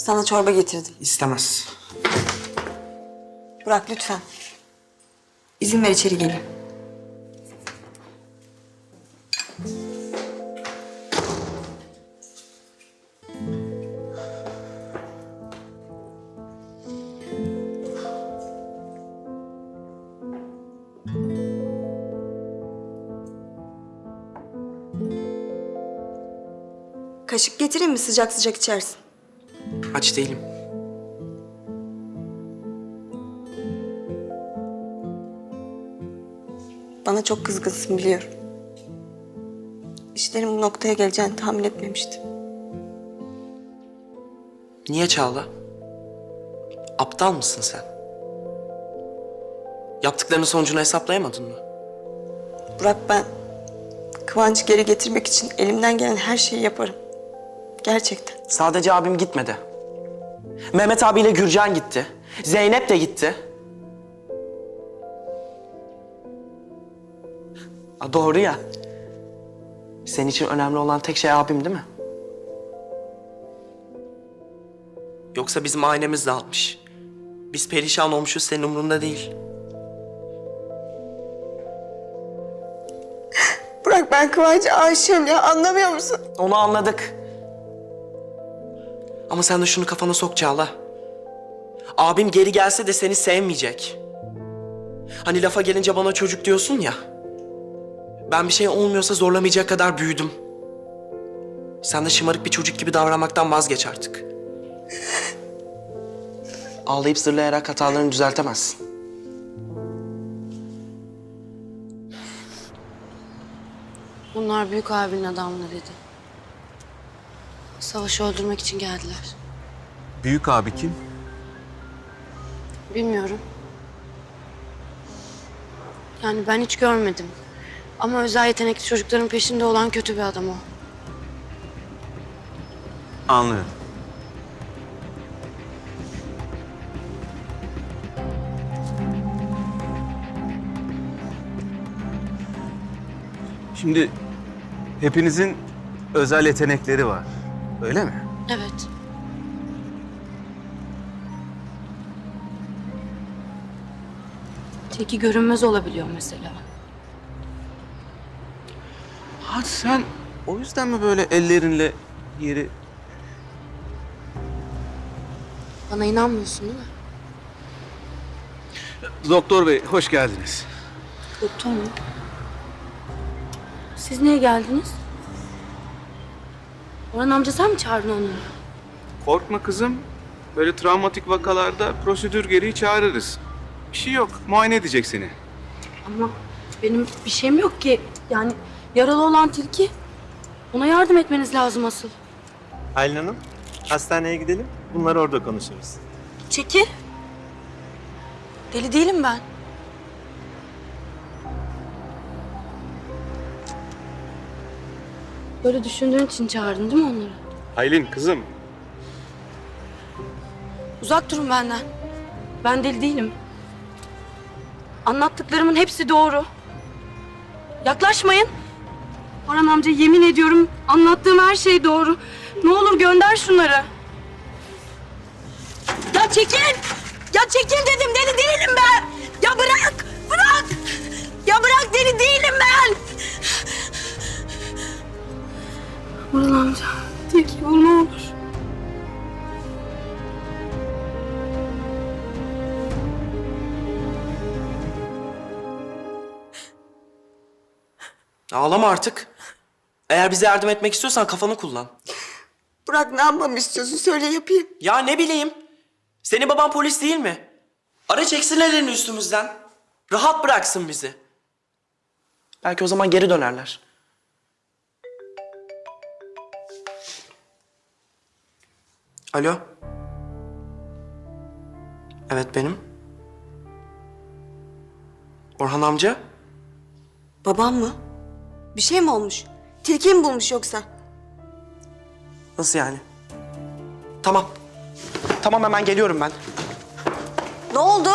Sana çorba getirdim. İstemez. Burak lütfen. İzin ver içeri geleyim. Kaşık getireyim mi? Sıcak sıcak içersin. Aç değilim. Bana çok kızgınsın biliyorum. İşlerin bu noktaya geleceğini tahmin etmemiştim. Niye Çağla? Aptal mısın sen? Yaptıklarının sonucunu hesaplayamadın mı? Burak ben Kıvanç'ı geri getirmek için elimden gelen her şeyi yaparım. Gerçekten. Sadece abim gitmedi. Mehmet abiyle Gürcan gitti. Zeynep de gitti. Aa, doğru ya. Senin için önemli olan tek şey abim değil mi? Yoksa bizim ailemiz dağılmış. Biz perişan olmuşuz senin umurunda değil. Burak ben Kıvanç'a aşığım ya anlamıyor musun? Onu anladık. Ama sen de şunu kafana sok Çağla. Abim geri gelse de seni sevmeyecek. Hani lafa gelince bana çocuk diyorsun ya. Ben bir şey olmuyorsa zorlamayacak kadar büyüdüm. Sen de şımarık bir çocuk gibi davranmaktan vazgeç artık. Ağlayıp zırlayarak hatalarını düzeltemezsin. Bunlar büyük abinin adamlarıydı. Savaşı öldürmek için geldiler. Büyük abi kim? Bilmiyorum. Yani ben hiç görmedim. Ama özel yetenekli çocukların peşinde olan kötü bir adam o. Anlıyorum. Şimdi hepinizin özel yetenekleri var. Öyle mi? Evet. Teki görünmez olabiliyor mesela. Ha sen o yüzden mi böyle ellerinle yeri... Bana inanmıyorsun değil mi? Doktor bey hoş geldiniz. Doktor mu? Siz niye geldiniz? Orhan amca sen mi çağırdın onu? Korkma kızım. Böyle travmatik vakalarda prosedür gereği çağırırız. Bir şey yok. Muayene edecek seni. Ama benim bir şeyim yok ki. Yani yaralı olan tilki. Ona yardım etmeniz lazım asıl. Aylin Hanım, hastaneye gidelim. Bunları orada konuşuruz. Çekil. Deli değilim ben. Böyle düşündüğün için çağırdın değil mi onları? Aylin kızım. Uzak durun benden. Ben deli değilim. Anlattıklarımın hepsi doğru. Yaklaşmayın. Orhan amca yemin ediyorum anlattığım her şey doğru. Ne olur gönder şunları. Ya çekil! Ya çekil dedim deli değilim ben. Ya bırak! Bırak! Ya bırak deli değilim ben. Orhan amca tilki bul ne olur. Ağlama artık. Eğer bize yardım etmek istiyorsan kafanı kullan. Burak ne yapmamı istiyorsun? Söyle yapayım. Ya ne bileyim. Senin baban polis değil mi? Ara çeksin ellerini üstümüzden. Rahat bıraksın bizi. Belki o zaman geri dönerler. Alo. Evet benim. Orhan amca. Babam mı? Bir şey mi olmuş? Tilki mi bulmuş yoksa? Nasıl yani? Tamam. Tamam hemen geliyorum ben. Ne oldu?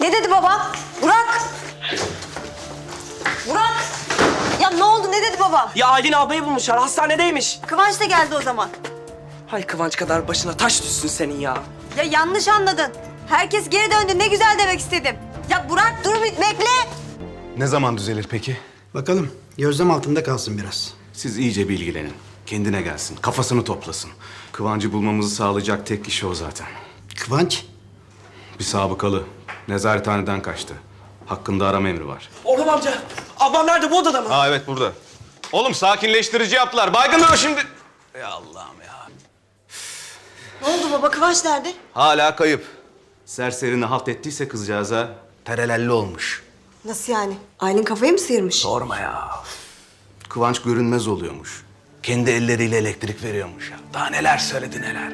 Ne dedi baba? Burak! Burak! Ya ne oldu? Ne dedi baba? Ya Aylin ablayı bulmuşlar. Hastanedeymiş. Kıvanç da geldi o zaman. Hay Kıvanç kadar başına taş düşsün senin ya. Ya yanlış anladın. Herkes geri döndü. Ne güzel demek istedim. Ya Burak dur bir bekle. Ne zaman düzelir peki? Bakalım gözlem altında kalsın biraz. Siz iyice bilgilenin. Kendine gelsin, kafasını toplasın. Kıvancı bulmamızı sağlayacak tek kişi o zaten. Kıvanç, Bir sabıkalı. Nezarethaneden kaçtı. Hakkında arama emri var. Orhan amca, ablam nerede? Bu odada mı? Aa evet burada. Oğlum sakinleştirici yaptılar. Baygınlar o şimdi. Ey Allah'ım ya. Ne oldu baba? Kıvanç nerede? Hala kayıp. Serserini halt ettiyse kızcağıza terelelli olmuş. Nasıl yani? Aylin kafayı mı sıyırmış? Sorma ya. Kıvanç görünmez oluyormuş. Kendi elleriyle elektrik veriyormuş ya. Daha neler söyledi neler.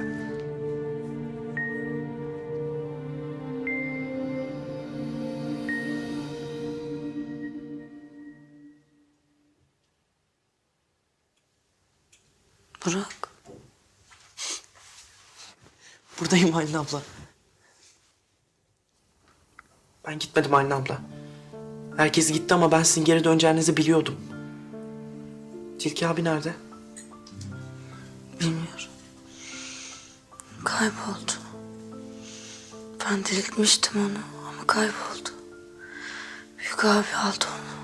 Burak. Buradayım Aylin abla. Ben gitmedim Aylin abla. Herkes gitti ama ben sizin geri döneceğinizi biliyordum. Tilki abi nerede? Bilmiyorum. Kayboldu. Ben diriltmiştim onu ama kayboldu. Büyük abi aldı onu.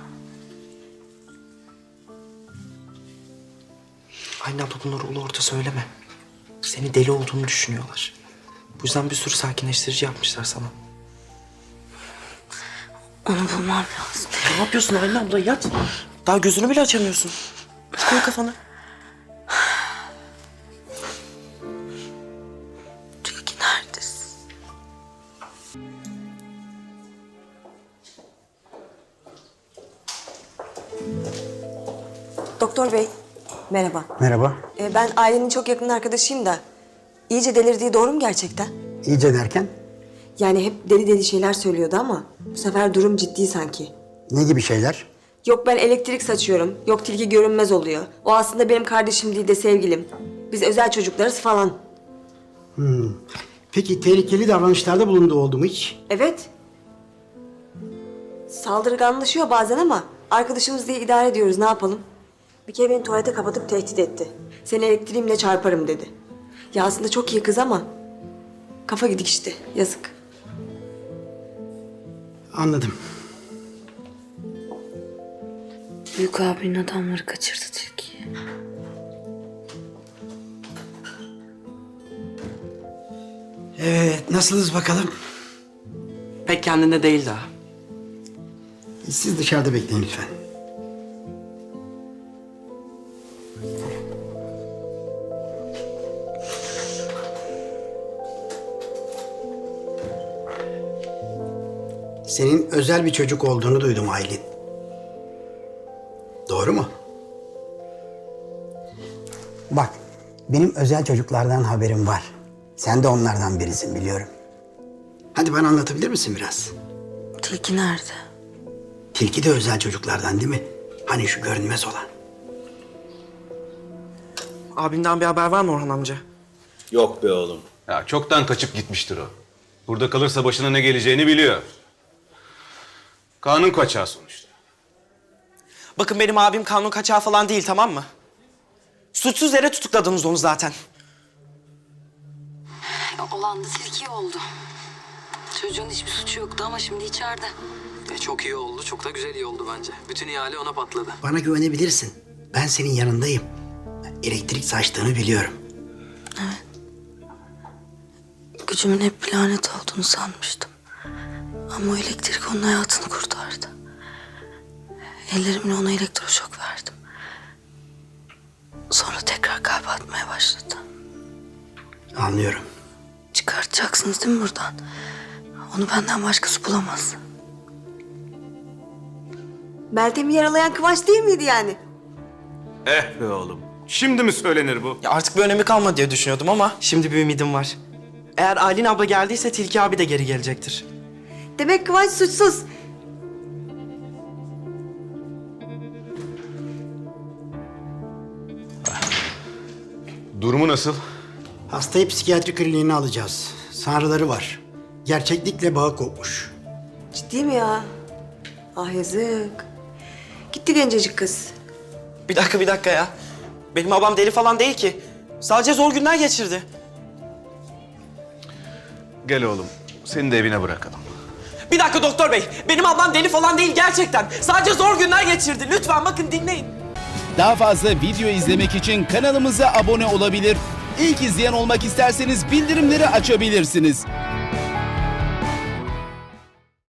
Aylin abla bunları ulu orta söyleme. Seni deli olduğunu düşünüyorlar. Bu yüzden bir sürü sakinleştirici yapmışlar sana. Onu bulmam lazım. Ne yapıyorsun Aylin abla yat. Daha gözünü bile açamıyorsun. Koy kafanı. Tilki neredesin? Doktor bey. Merhaba. merhaba. Ee, ben ailenin çok yakın arkadaşıyım da. İyice delirdiği doğru mu gerçekten? İyice derken Yani hep deli deli şeyler söylüyordu ama bu sefer durum ciddi sanki. ne gibi şeyler? Yok ben elektrik saçıyorum. Yok tilki görünmez oluyor. O aslında benim kardeşim değil de sevgilim. Biz özel çocuklarız falan. Peki tehlikeli davranışlarda bulunduğu oldu mu hiç? Evet. Saldırganlaşıyor bazen ama arkadaşımız diye idare ediyoruz ne yapalım? Bir kere beni tuvalete kapatıp tehdit etti. Seni elektriğimle çarparım dedi. Ya aslında çok iyi kız ama kafa gidik işte yazık. Anladım. Büyük abinin adamları kaçırdı tilkiyi. Evet, nasılsınız bakalım? Pek kendinde değil daha. Siz dışarıda bekleyin lütfen. Senin özel bir çocuk olduğunu duydum Aylin. Doğru mu? Bak, benim özel çocuklardan haberim var. Sen de onlardan birisin biliyorum. Hadi bana anlatabilir misin biraz? Tilki nerede? Tilki de özel çocuklardan değil mi? Hani şu görünmez olan. Abimden bir haber var mı Orhan amca? Yok be oğlum. Ya çoktan kaçıp gitmiştir o. Burada kalırsa başına ne geleceğini biliyor. Kanun kaçağı sonuçta. Bakın benim abim kanun kaçağı falan değil tamam mı? Suçsuz yere tutukladınız onu zaten. Olan da tilki oldu. Çocuğun hiçbir suçu yoktu ama şimdi içeride. E, çok iyi oldu. Çok da güzel iyi oldu bence. Bütün ihale ona patladı. Bana güvenebilirsin. Ben senin yanındayım. Elektrik saçtığını biliyorum. Gücümün hep bir lanet olduğunu sanmıştım. Ama o elektrik onun hayatını kurtardı. Ellerimle ona elektroşok verdim. Sonra tekrar kalp atmaya başladı. Anlıyorum. Çıkartacaksınız değil mi buradan? Onu benden başkası bulamaz. Meltem'i yaralayan Kıvanç değil miydi yani? Eh be oğlum. Şimdi mi söylenir bu? Ya artık bir önemi kalmadı diye düşünüyordum ama şimdi bir ümidim var. Eğer Aylin abla geldiyse Tilki abi de geri gelecektir. Demek Kıvanç suçsuz. Durumu nasıl? Hastayı psikiyatri kliniğine alacağız. Sanrıları var. Gerçeklikle bağı kopmuş. Ciddi mi ya? Ah yazık. Gitti gencecik kız. Bir dakika bir dakika ya. Benim babam deli falan değil ki. Sadece zor günler geçirdi. Gel oğlum. Seni de evine bırakalım. Bir dakika doktor bey. Benim ablam deli falan değil gerçekten. Sadece zor günler geçirdi. Lütfen bakın dinleyin. Daha fazla video izlemek için kanalımıza abone olabilir. İlk izleyen olmak isterseniz bildirimleri açabilirsiniz.